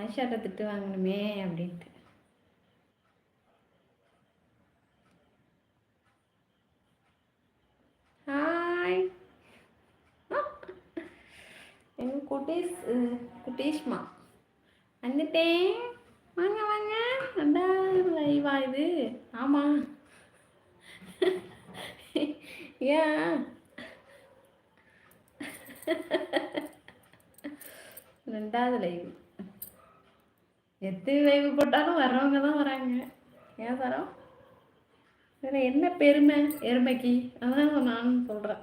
ஆயிஷாட்ட திட்டு வாங்கணுமே அப்படின்ட்டு. ஹாய் எங்கள் குட்டீஸ் குட்டீஷ்மா. வந்துட்டேன். வாங்க வாங்க. அண்டா லைவா இது. ஆமாம் ஏன் ரெண்டாவது லைவ். எத்தனை லைவ் போட்டாலும் வர்றவங்க தான் வராங்க. ஏன் தரோம்? வேற என்ன பெருமை? எருமைக்கு. அதான் நானும் சொல்கிறேன்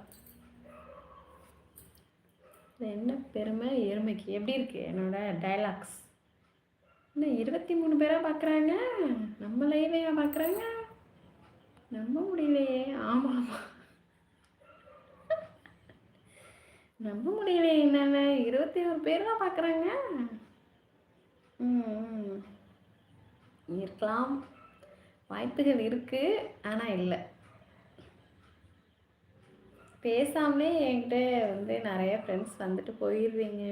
என்ன பெருமை? எருமைக்கு. எப்படி இருக்கு? என்னோட டைலாக்ஸ் என்ன இருபத்தி மூணு பேராக பார்க்குறாங்க நம்ம லைவையா பார்க்குறாங்க நம்ப முடியலையே. ஆமாம் ஆமாம் நம்ப முடியலையே. என்னென்ன? இருபத்தி ஒரு பேர் தான் பார்க்குறாங்க இருக்கலாம். வாய்ப்புகள் இருக்குது ஆனால் இல்லை. பேசாமலே என்கிட்ட வந்து நிறைய ஃப்ரெண்ட்ஸ் வந்துட்டு போயிடுறீங்க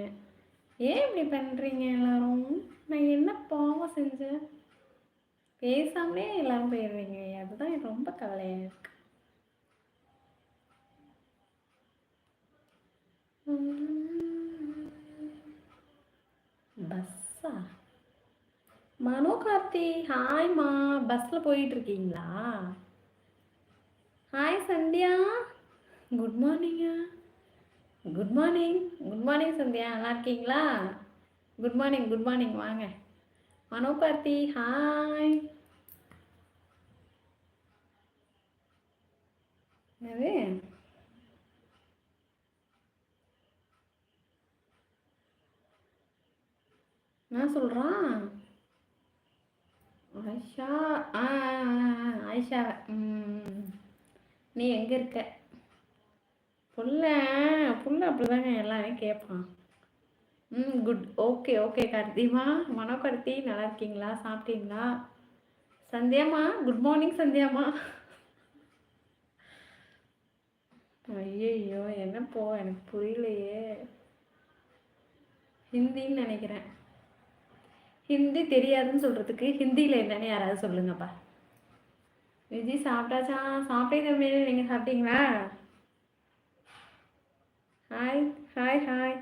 ஏன் இப்படி பண்ணுறீங்க எல்லோரும்? நான் என்ன பாவம் செஞ்சேன்? பேசாமலே எல்லாரும் போயிடுறீங்க அதுதான் ரொம்ப கவலையாக இருக்குது மனோ கார்த்தி ஹாய்மா பஸ்ஸில் போயிட்டு இருக்கீங்களா hi Sandhya. Good மார்னிங்கா good morning good morning Sandhya நல்லா இருக்கீங்களா? குட் மார்னிங் குட் மார்னிங் வாங்க. மனோ கார்த்தி ஹாய் என்னது? என்ன சொல்கிறான் ஆயிஷா ஆ ஆயிஷா நீ எங்கே இருக்க? புள்ள புள்ள அப்படிதாங்க எல்லாரையும் கேட்பான் ம் குட் ஓகே ஓகே கார்த்திமா. மனோகார்த்தி நல்லா இருக்கீங்களா? சாப்பிட்டீங்களா? சந்தியாம்மா குட் மார்னிங் சந்தியாம்மா. ஐயையோ என்ன போ எனக்கு புரியலையே. ஹிந்தின்னு நினைக்கிறேன். ஹிந்தி தெரியாதுன்னு சொல்கிறதுக்கு ஹிந்தியில் என்னன்னு யாராவது சொல்லுங்கப்பா. விஜி சாப்பிட்டாச்சா? சாப்பிட்டே தம்பி. நீங்கள் சாப்பிட்டீங்களா? ஹாய் ஹாய் ஹாய்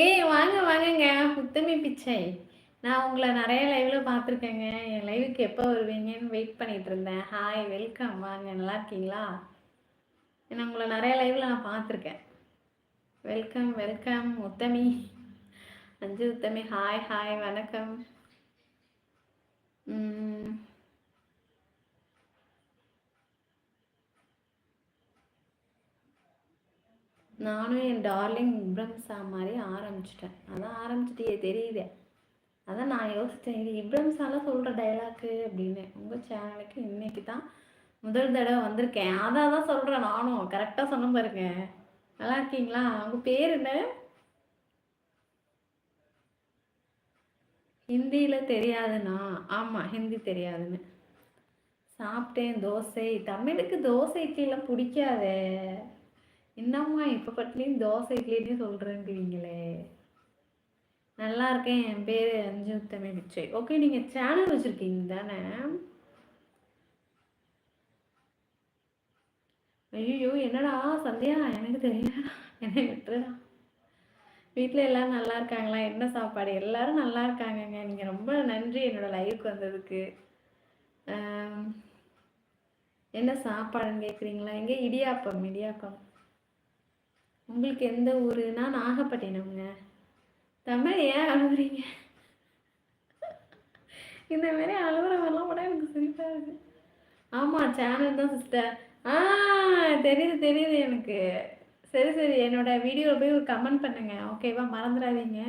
ஏய் வாங்க வாங்கங்க. உத்தமி பிச்சை. நான் உங்களை நிறைய லைவில் பார்த்துருக்கேங்க. என் லைவுக்கு எப்போ வருவீங்கன்னு வெயிட் பண்ணிட்டு இருந்தேன். ஹாய் வெல்கம் வாங்க நல்லா இருக்கீங்களா? நான் உங்களை நிறைய லைவில் நான் பார்த்துருக்கேன். வெல்கம் வெல்கம் உத்தமி அஞ்சு உத்தமி ஹாய் ஹாய் வணக்கம். நானும் என் டார்லிங் இப்ரம்சா மாதிரி ஆரம்பிச்சிட்டேன். அதான் ஆரம்பிச்சிட்டியே தெரியுதே. அதான் நான் யோசித்தேன் இது இப்ரம்சாலாம் சொல்கிற டைலாக்கு அப்படின்னு. உங்கள் சேனலுக்கு இன்னைக்கு தான் முதல் தடவை வந்திருக்கேன். அதான் தான் சொல்கிறேன் நானும். கரெக்டாக சொன்ன பாருங்க. நல்லா இருக்கீங்களா? உங்கள் பேர் என்ன? ஹிந்தியில் தெரியாதுண்ணா. ஆமாம் ஹிந்தி தெரியாதுன்னு. சாப்பிட்டேன் தோசை. தமிழுக்கு தோசை இட்லிலாம் பிடிக்காதே. என்னம்மா இப்போ பட்டிலையும் தோசை இட்லின்னு சொல்கிறேங்கிறீங்களே நல்லா இருக்கேன் என் பேர் அஞ்சு தமிழ் பிச்சை ஓகே நீங்கள் சேனல் வச்சுருக்கீங்க தானே ஐயோ என்னடா? சந்தியா எனக்கு தெரியல என்னை விட்டுறா வீட்டில் எல்லோரும் நல்லா இருக்காங்களா? என்ன சாப்பாடு? எல்லாரும் நல்லா இருக்காங்கங்க. நீங்கள் ரொம்ப நன்றி என்னோட லைவுக்கு வந்ததுக்கு. என்ன சாப்பாடுன்னு கேட்குறீங்களா எங்கே? இடியாப்பம் இடியாப்பம். உங்களுக்கு எந்த ஊருனா நாகப்பட்டினம்ங்க. தமிழ் ஏன் அழுகுறீங்க? இந்த மாதிரி அழுகுறவெல்லாம் கூட எனக்கு சிரிப்பாக இருக்குது ஆமாம் சேனல் தான் சிஸ்டர் ஆ தெரியுது தெரியுது எனக்கு. சரி சரி என்னோட வீடியோவில் போய் ஒரு கமெண்ட் பண்ணுங்க. ஓகேவா மறந்துடாதீங்க.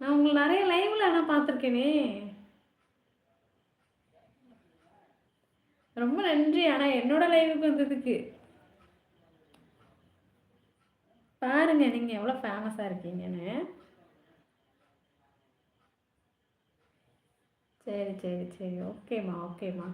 நான் உங்களை நிறைய லைவ்ல ஆனால் பார்த்துருக்கேனே. ரொம்ப நன்றி. ஆனால் என்னோட லைவுக்கு வந்ததுக்கு. பாருங்க நீங்கள் எவ்வளோ ஃபேமஸாக இருக்கீங்கன்னு. சரி சரி சரி. ஓகேம்மா ஓகேம்மா